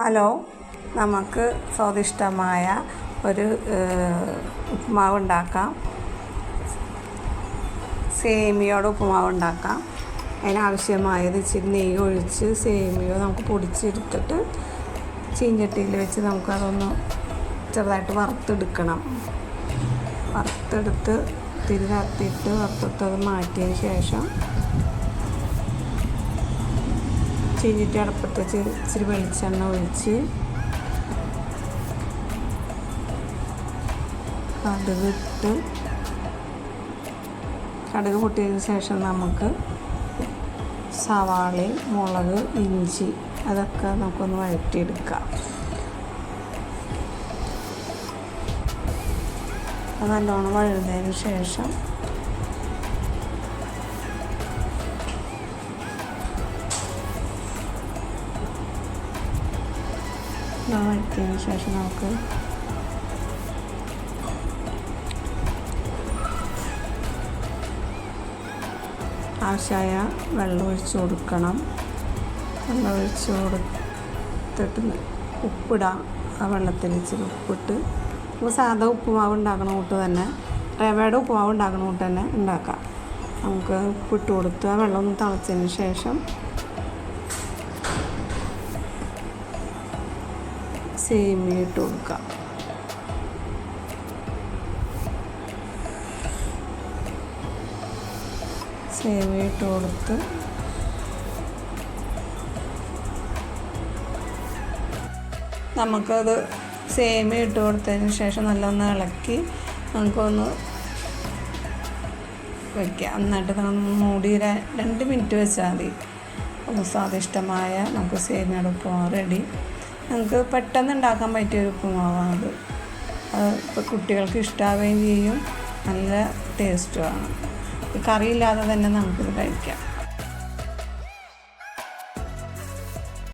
Hello നമുക്ക് സ്വാദിഷ്ടമായ ഒരു ഉപ്പുമാവ് ഉണ്ടാക്കാം സേമിയയുടെ ഉപ്പുമാവ് ഉണ്ടാക്കാം അതിനാവശ്യമായത് ഇച്ചിരി നെയ്യ് ഒഴിച്ച് സേമിയ നമുക്ക് പൊടിച്ചെടുത്തിട്ട് ചീഞ്ചട്ടിയിൽ വെച്ച് നമുക്കതൊന്ന് ചെറുതായിട്ട് വറുത്തെടുക്കണം. വറുത്തെടുത്ത് തിരി കത്തിയിട്ട് വറുത്തെടുത്തത് മാറ്റിയതിന് ശേഷം ചീഞ്ചട്ടി അടപ്പത്ത് വെച്ച് ഇച്ചിരി വെളിച്ചെണ്ണ ഒഴിച്ച്. കടുക് ഇട്ട് കടുക് പൊട്ടിയതിന് ശേഷം നമുക്ക് സവാള മുളക് ഇഞ്ചി അതൊക്കെ നമുക്കൊന്ന് വഴറ്റിയെടുക്കാം. നല്ലോണം വഴുതതിന് ശേഷം വഴറ്റിയതിന് ശേഷം നമുക്ക് ആവശ്യമായ വെള്ളം ഒഴിച്ച് കൊടുക്കണം. വെള്ളം ഒഴിച്ച് കൊടുത്തിട്ട് ഉപ്പിടാം. ആ വെള്ളത്തിൽ ഇച്ചിരി ഉപ്പിട്ട്. നമുക്ക് സാധാ ഉപ്പുമാവ് ഉണ്ടാക്കണ കൂട്ട് തന്നെ റവയുടെ ഉപ്പുമാവ് ഉണ്ടാക്കണ കൂട്ട് തന്നെ ഉണ്ടാക്കാം. നമുക്ക് ഉപ്പിട്ട് കൊടുത്ത് ആ വെള്ളം ഒന്ന് തിളച്ചതിന് ശേഷം സേമിയ ഇട്ട് കൊടുക്കാം സേമിയ ഇട്ട് കൊടുത്ത് നമുക്കത് സേമിയ ഇട്ട് കൊടുത്തതിന് ശേഷം നല്ലൊന്ന് ഇളക്കി നമുക്കൊന്ന് വയ്ക്കാം എന്നിട്ട് നമ്മൾ മൂടി രണ്ട് മിനിറ്റ് വെച്ചാൽ മതി. ഒന്ന് സ്വാദിഷ്ടമായ നമുക്ക് സേമിയ ഉപ്പുമാവ് റെഡി നമുക്ക് പെട്ടെന്ന് ഉണ്ടാക്കാൻ പറ്റിയ ഒരു ഉപ്പുമാവാണ് അത് ഇപ്പോൾ കുട്ടികൾക്ക് ഇഷ്ടാവുകയും ചെയ്യും. നല്ല ടേസ്റ്റുമാണ്. കറിയില്ലാതെ തന്നെ നമുക്കിത് കഴിക്കാം.